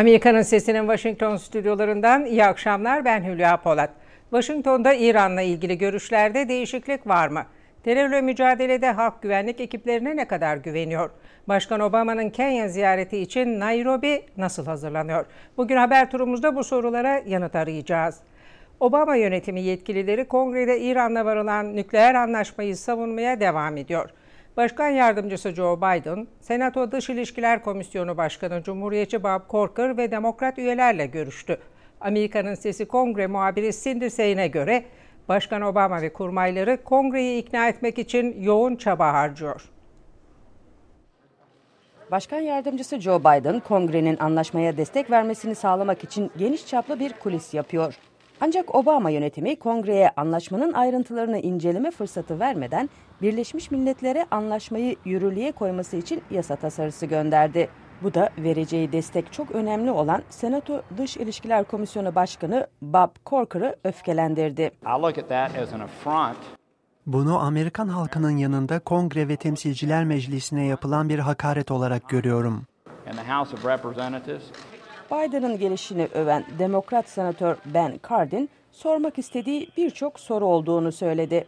Amerika'nın sesinin Washington stüdyolarından iyi akşamlar. Ben Hülya Polat. Washington'da İran'la ilgili görüşlerde değişiklik var mı? Terörle mücadelede halk güvenlik ekiplerine ne kadar güveniyor? Başkan Obama'nın Kenya ziyareti için Nairobi nasıl hazırlanıyor? Bugün haber turumuzda bu sorulara yanıt arayacağız. Obama yönetimi yetkilileri kongrede İran'la varılan nükleer anlaşmayı savunmaya devam ediyor. Başkan Yardımcısı Joe Biden, Senato Dış İlişkiler Komisyonu Başkanı Cumhuriyetçi Bob Corker ve Demokrat üyelerle görüştü. Amerika'nın Sesi Kongre muhabiri Cindy Sain'e göre Başkan Obama ve kurmayları kongreyi ikna etmek için yoğun çaba harcıyor. Başkan Yardımcısı Joe Biden, kongrenin anlaşmaya destek vermesini sağlamak için geniş çaplı bir kulis yapıyor. Ancak Obama yönetimi kongreye anlaşmanın ayrıntılarını inceleme fırsatı vermeden Birleşmiş Milletler'e anlaşmayı yürürlüğe koyması için yasa tasarısı gönderdi. Bu da vereceği destek çok önemli olan Senato Dış İlişkiler Komisyonu Başkanı Bob Corker'ı öfkelendirdi. Bunu Amerikan halkının yanında Kongre ve Temsilciler Meclisi'ne yapılan bir hakaret olarak görüyorum. Biden'ın gelişini öven Demokrat Senatör Ben Cardin sormak istediği birçok soru olduğunu söyledi.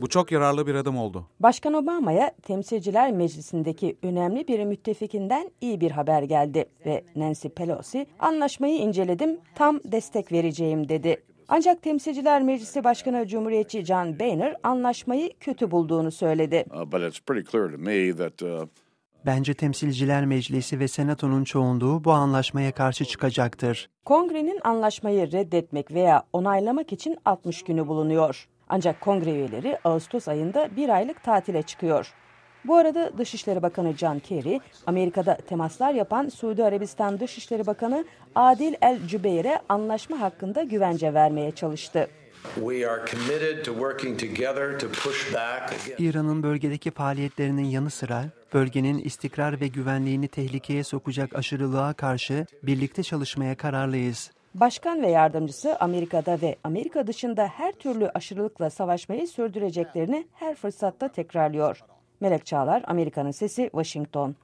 Bu çok yararlı bir adım oldu. Başkan Obama'ya Temsilciler Meclisi'ndeki önemli bir müttefikinden iyi bir haber geldi ve Nancy Pelosi anlaşmayı inceledim, tam destek vereceğim dedi. Ancak Temsilciler Meclisi Başkanı Cumhuriyetçi John Boehner anlaşmayı kötü bulduğunu söyledi. Uh, Bence Temsilciler Meclisi ve Senato'nun çoğunluğu bu anlaşmaya karşı çıkacaktır. Kongrenin anlaşmayı reddetmek veya onaylamak için 60 günü bulunuyor. Ancak kongre üyeleri Ağustos ayında bir aylık tatile çıkıyor. Bu arada Dışişleri Bakanı John Kerry, Amerika'da temaslar yapan Suudi Arabistan Dışişleri Bakanı Adil El Cübeyr'e anlaşma hakkında güvence vermeye çalıştı. İran'ın bölgedeki faaliyetlerinin yanı sıra bölgenin istikrar ve güvenliğini tehlikeye sokacak aşırılığa karşı birlikte çalışmaya kararlıyız. Başkan ve yardımcısı Amerika'da ve Amerika dışında her türlü aşırılıkla savaşmayı sürdüreceklerini her fırsatta tekrarlıyor. Melek Çağlar, Amerika'nın Sesi, Washington.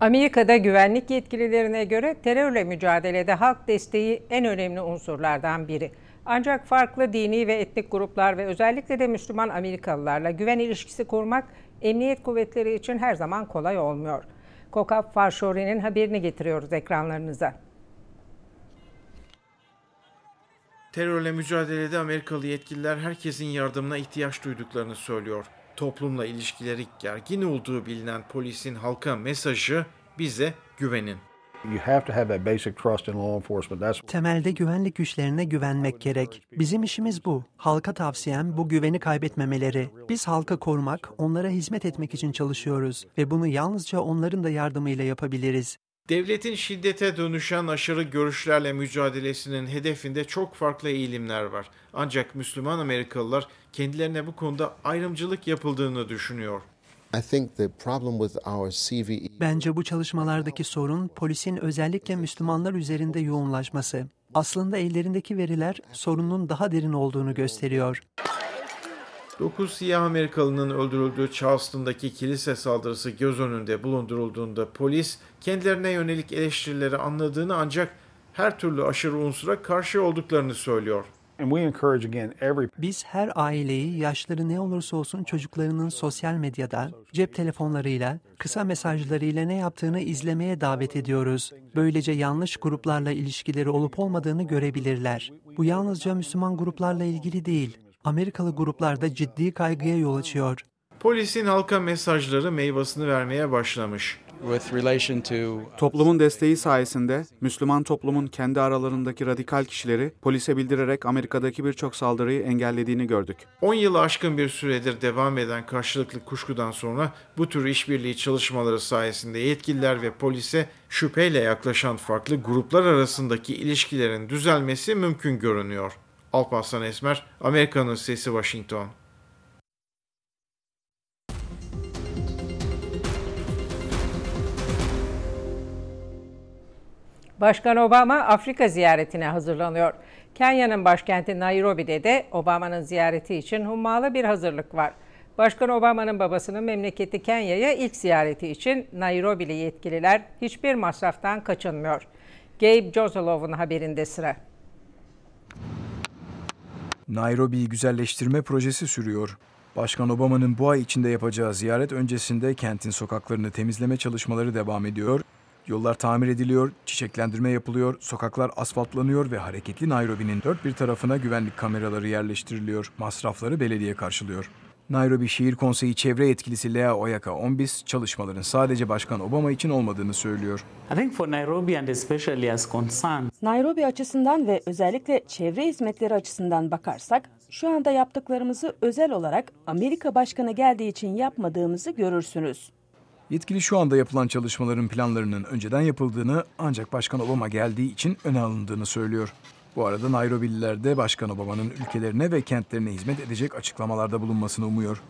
Amerika'da güvenlik yetkililerine göre terörle mücadelede halk desteği en önemli unsurlardan biri. Ancak farklı dini ve etnik gruplar ve özellikle de Müslüman Amerikalılarla güven ilişkisi kurmak emniyet kuvvetleri için her zaman kolay olmuyor. Kokap Farşori'nin haberini getiriyoruz ekranlarınıza. Terörle mücadelede Amerikalı yetkililer herkesin yardımına ihtiyaç duyduklarını söylüyor. Toplumla ilişkileri gergin olduğu bilinen polisin halka mesajı bize güvenin. Temelde güvenlik güçlerine güvenmek gerek. Bizim işimiz bu. Halka tavsiyem bu güveni kaybetmemeleri. Biz halka korumak, onlara hizmet etmek için çalışıyoruz ve bunu yalnızca onların da yardımıyla yapabiliriz. Devletin şiddete dönüşen aşırı görüşlerle mücadelesinin hedefinde çok farklı eğilimler var. Ancak Müslüman Amerikalılar kendilerine bu konuda ayrımcılık yapıldığını düşünüyor. E Bence bu çalışmalardaki sorun polisin özellikle Müslümanlar üzerinde yoğunlaşması. Aslında ellerindeki veriler sorunun daha derin olduğunu gösteriyor. 9 siyah Amerikalının öldürüldüğü Charleston'daki kilise saldırısı göz önünde bulundurulduğunda polis kendilerine yönelik eleştirileri anladığını ancak her türlü aşırı unsura karşı olduklarını söylüyor. Biz her aileyi yaşları ne olursa olsun çocuklarının sosyal medyada, cep telefonlarıyla, kısa mesajlarıyla ne yaptığını izlemeye davet ediyoruz. Böylece yanlış gruplarla ilişkileri olup olmadığını görebilirler. Bu yalnızca Müslüman gruplarla ilgili değil. Amerikalı gruplarda ciddi kaygıya yol açıyor. Polisin halka mesajları meyvasını vermeye başlamış. Toplumun desteği sayesinde Müslüman toplumun kendi aralarındaki radikal kişileri polise bildirerek Amerika'daki birçok saldırıyı engellediğini gördük. 10 yılı aşkın bir süredir devam eden karşılıklı kuşkudan sonra bu tür işbirliği çalışmaları sayesinde yetkililer ve polise şüpheyle yaklaşan farklı gruplar arasındaki ilişkilerin düzelmesi mümkün görünüyor. Alparslan Esmer, Amerika'nın Sesi Washington. Başkan Obama Afrika ziyaretine hazırlanıyor. Kenya'nın başkenti Nairobi'de de Obama'nın ziyareti için hummalı bir hazırlık var. Başkan Obama'nın babasının memleketi Kenya'ya ilk ziyareti için Nairobi'li yetkililer hiçbir masraftan kaçınmıyor. Gabe Joselov'un haberinde sıra. Nairobi'yi güzelleştirme projesi sürüyor. Başkan Obama'nın bu ay içinde yapacağı ziyaret öncesinde kentin sokaklarını temizleme çalışmaları devam ediyor. Yollar tamir ediliyor, çiçeklendirme yapılıyor, sokaklar asfaltlanıyor ve hareketli Nairobi'nin dört bir tarafına güvenlik kameraları yerleştiriliyor. Masrafları belediye karşılıyor. Nairobi Şehir Konseyi Çevre Yetkilisi Lea Oyaka Ombis çalışmaların sadece Başkan Obama için olmadığını söylüyor. Nairobi açısından ve özellikle çevre hizmetleri açısından bakarsak şu anda yaptıklarımızı özel olarak Amerika Başkanı geldiği için yapmadığımızı görürsünüz. Yetkili şu anda yapılan çalışmaların planlarının önceden yapıldığını ancak Başkan Obama geldiği için öne alındığını söylüyor. Bu arada Nairobililer de Başkan Obama'nın ülkelerine ve kentlerine hizmet edecek açıklamalarda bulunmasını umuyor.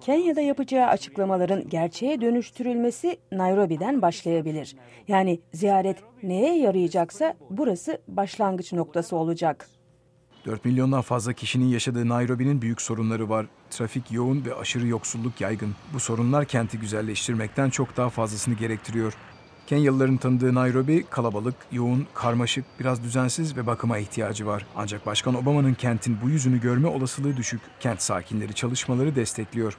Kenya'da yapacağı açıklamaların gerçeğe dönüştürülmesi Nairobi'den başlayabilir. Yani ziyaret neye yarayacaksa burası başlangıç noktası olacak. 4 milyondan fazla kişinin yaşadığı Nairobi'nin büyük sorunları var. Trafik yoğun ve aşırı yoksulluk yaygın. Bu sorunlar kenti güzelleştirmekten çok daha fazlasını gerektiriyor. Kenyalıların tanıdığı Nairobi kalabalık, yoğun, karmaşık, biraz düzensiz ve bakıma ihtiyacı var. Ancak Başkan Obama'nın kentin bu yüzünü görme olasılığı düşük. Kent sakinleri çalışmaları destekliyor.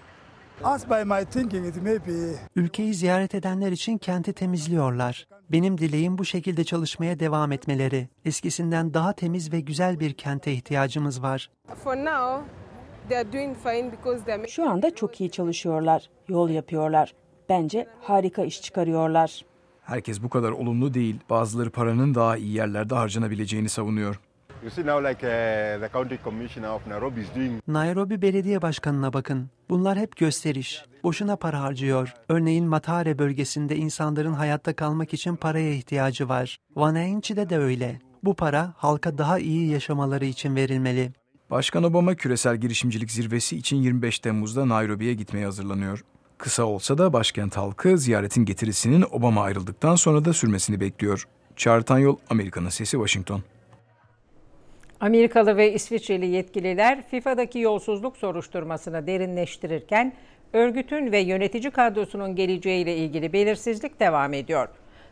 Ülkeyi ziyaret edenler için kenti temizliyorlar. Benim dileğim bu şekilde çalışmaya devam etmeleri. Eskisinden daha temiz ve güzel bir kente ihtiyacımız var. Şu anda çok iyi çalışıyorlar, yol yapıyorlar. Bence harika iş çıkarıyorlar. Herkes bu kadar olumlu değil. Bazıları paranın daha iyi yerlerde harcanabileceğini savunuyor. Nairobi Belediye Başkanı'na bakın. Bunlar hep gösteriş. Boşuna para harcıyor. Örneğin Matare bölgesinde insanların hayatta kalmak için paraya ihtiyacı var. Wananchi'de de öyle. Bu para halka daha iyi yaşamaları için verilmeli. Başkan Obama küresel girişimcilik zirvesi için 25 Temmuz'da Nairobi'ye gitmeye hazırlanıyor. Kısa olsa da başkent halkı ziyaretin getirisinin Obama ayrıldıktan sonra da sürmesini bekliyor. Çağrı Yol, Amerika'nın Sesi, Washington. Amerikalı ve İsviçreli yetkililer FIFA'daki yolsuzluk soruşturmasını derinleştirirken örgütün ve yönetici kadrosunun geleceğiyle ilgili belirsizlik devam ediyor.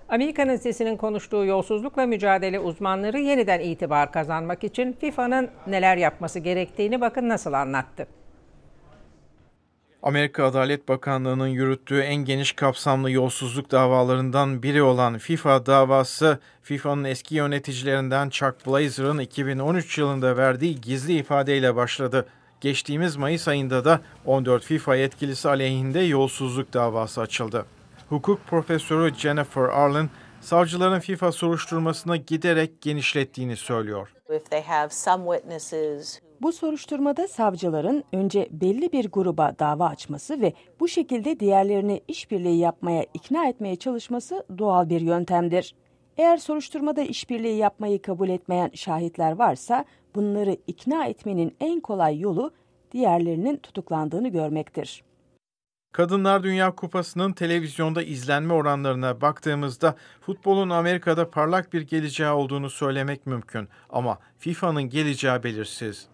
Amerika'nın sesinin konuştuğu yolsuzlukla mücadele uzmanları yeniden itibar kazanmak için FIFA'nın neler yapması gerektiğini bakın nasıl anlattı. Amerika Adalet Bakanlığı'nın yürüttüğü en geniş kapsamlı yolsuzluk davalarından biri olan FIFA davası, FIFA'nın eski yöneticilerinden Chuck Blazer'ın 2013 yılında verdiği gizli ifadeyle başladı. Geçtiğimiz Mayıs ayında da 14 FIFA yetkilisi aleyhinde yolsuzluk davası açıldı. Hukuk profesörü Jennifer Arlen, savcıların FIFA soruşturmasını giderek genişlettiğini söylüyor. Bu soruşturmada savcıların önce belli bir gruba dava açması ve bu şekilde diğerlerini işbirliği yapmaya ikna etmeye çalışması doğal bir yöntemdir. Eğer soruşturmada işbirliği yapmayı kabul etmeyen şahitler varsa bunları ikna etmenin en kolay yolu diğerlerinin tutuklandığını görmektir. Kadınlar Dünya Kupası'nın televizyonda izlenme oranlarına baktığımızda futbolun Amerika'da parlak bir geleceği olduğunu söylemek mümkün ama FIFA'nın geleceği belirsiz.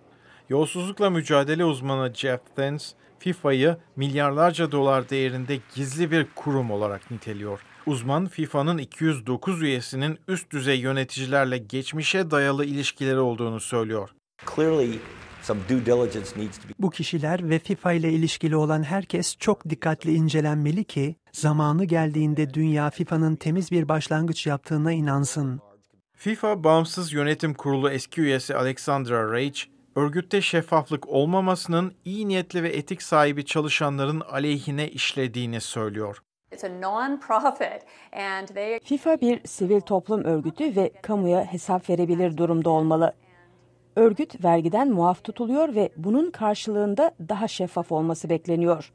Yolsuzlukla mücadele uzmanı Jeff Thens, FIFA'yı milyarlarca dolar değerinde gizli bir kurum olarak niteliyor. Uzman FIFA'nın 209 üyesinin üst düzey yöneticilerle geçmişe dayalı ilişkileri olduğunu söylüyor. Bu kişiler ve FIFA ile ilişkili olan herkes çok dikkatli incelenmeli ki zamanı geldiğinde dünya FIFA'nın temiz bir başlangıç yaptığına inansın. FIFA Bağımsız Yönetim Kurulu eski üyesi Alexandra Rage, örgütte şeffaflık olmamasının iyi niyetli ve etik sahibi çalışanların aleyhine işlediğini söylüyor. FIFA bir sivil toplum örgütü ve kamuya hesap verebilir durumda olmalı. Örgüt vergiden muaf tutuluyor ve bunun karşılığında daha şeffaf olması bekleniyor.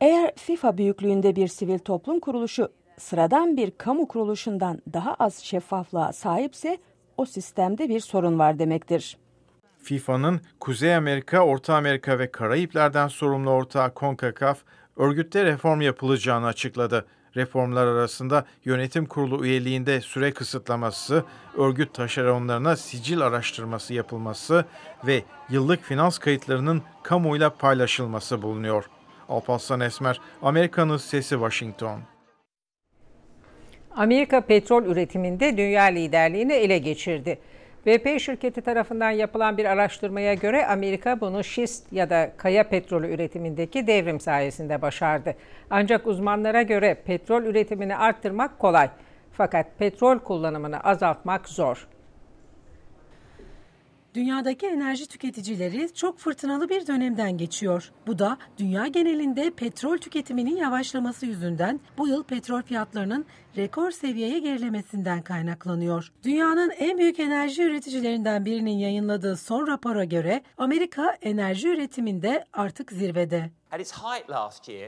Eğer FIFA büyüklüğünde bir sivil toplum kuruluşu sıradan bir kamu kuruluşundan daha az şeffaflığa sahipse o sistemde bir sorun var demektir. FIFA'nın Kuzey Amerika, Orta Amerika ve Karayipler'den sorumlu ortağı CONCACAF, örgütte reform yapılacağını açıkladı. Reformlar arasında yönetim kurulu üyeliğinde süre kısıtlaması, örgüt taşeronlarına sicil araştırması yapılması ve yıllık finans kayıtlarının kamuyla paylaşılması bulunuyor. Alparslan Esmer, Amerika'nın Sesi Washington. Amerika petrol üretiminde dünya liderliğini ele geçirdi. BP şirketi tarafından yapılan bir araştırmaya göre Amerika bunu şist ya da kaya petrolü üretimindeki devrim sayesinde başardı. Ancak uzmanlara göre petrol üretimini arttırmak kolay. Fakat petrol kullanımını azaltmak zor. Dünyadaki enerji tüketicileri çok fırtınalı bir dönemden geçiyor. Bu da dünya genelinde petrol tüketiminin yavaşlaması yüzünden bu yıl petrol fiyatlarının rekor seviyeye gerilemesinden kaynaklanıyor. Dünyanın en büyük enerji üreticilerinden birinin yayınladığı son rapora göre Amerika enerji üretiminde artık zirvede.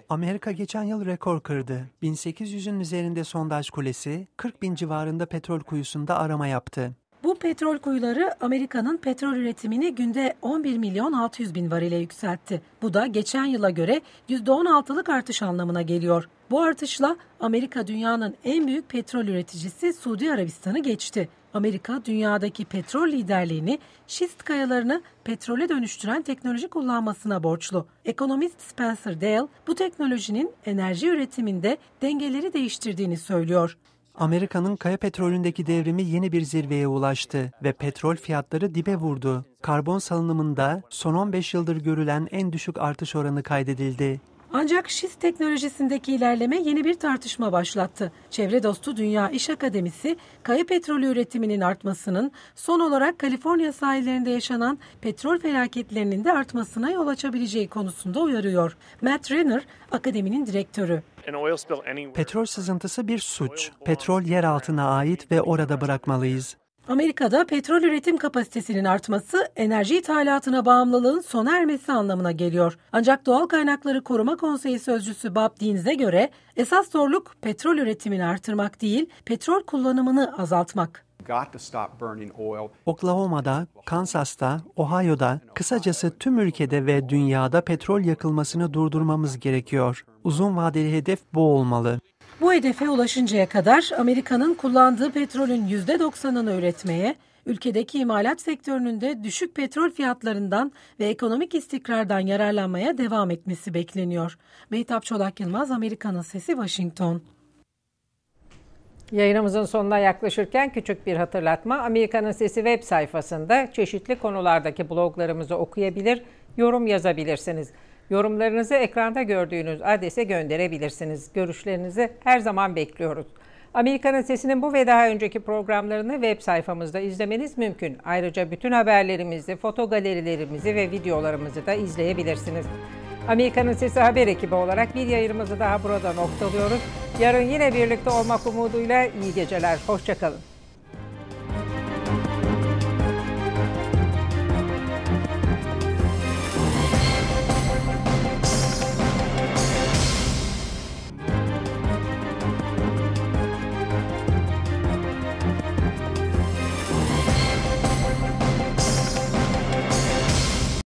Amerika geçen yıl rekor kırdı. 1800'ün üzerinde sondaj kulesi, 40 bin civarında petrol kuyusunda arama yaptı. Bu petrol kuyuları Amerika'nın petrol üretimini günde 11 milyon 600 bin varile yükseltti. Bu da geçen yıla göre %16'lık artış anlamına geliyor. Bu artışla Amerika dünyanın en büyük petrol üreticisi Suudi Arabistan'ı geçti. Amerika dünyadaki petrol liderliğini şist kayalarını petrole dönüştüren teknoloji kullanmasına borçlu. Ekonomist Spencer Dale bu teknolojinin enerji üretiminde dengeleri değiştirdiğini söylüyor. Amerika'nın kaya petrolündeki devrimi yeni bir zirveye ulaştı ve petrol fiyatları dibe vurdu. Karbon salınımında son 15 yıldır görülen en düşük artış oranı kaydedildi. Ancak şist teknolojisindeki ilerleme yeni bir tartışma başlattı. Çevre dostu Dünya İş Akademisi, kaya petrolü üretiminin artmasının son olarak Kaliforniya sahillerinde yaşanan petrol felaketlerinin de artmasına yol açabileceği konusunda uyarıyor. Matt Renner, akademinin direktörü. Petrol sızıntısı bir suç. Petrol yer altına ait ve orada bırakmalıyız. Amerika'da petrol üretim kapasitesinin artması enerji ithalatına bağımlılığın sona ermesi anlamına geliyor. Ancak Doğal Kaynakları Koruma Konseyi Sözcüsü Bob Deans'e göre esas zorluk petrol üretimini artırmak değil, petrol kullanımını azaltmak. Oklahoma'da, Kansas'ta, Ohio'da, kısacası tüm ülkede ve dünyada petrol yakılmasını durdurmamız gerekiyor. Uzun vadeli hedef bu olmalı. Bu hedefe ulaşıncaya kadar Amerika'nın kullandığı petrolün %90'ını üretmeye, ülkedeki imalat sektörünün de düşük petrol fiyatlarından ve ekonomik istikrardan yararlanmaya devam etmesi bekleniyor. Mehtap Çolak Yılmaz, Amerika'nın Sesi, Washington. Yayınımızın sonuna yaklaşırken küçük bir hatırlatma. Amerika'nın Sesi web sayfasında çeşitli konulardaki bloglarımızı okuyabilir, yorum yazabilirsiniz. Yorumlarınızı ekranda gördüğünüz adrese gönderebilirsiniz. Görüşlerinizi her zaman bekliyoruz. Amerika'nın Sesi'nin bu ve daha önceki programlarını web sayfamızda izlemeniz mümkün. Ayrıca bütün haberlerimizi, foto galerilerimizi ve videolarımızı da izleyebilirsiniz. Amerika'nın Sesi haber ekibi olarak bir yayınımızı daha burada noktalıyoruz. Yarın yine birlikte olmak umuduyla iyi geceler. Hoşçakalın.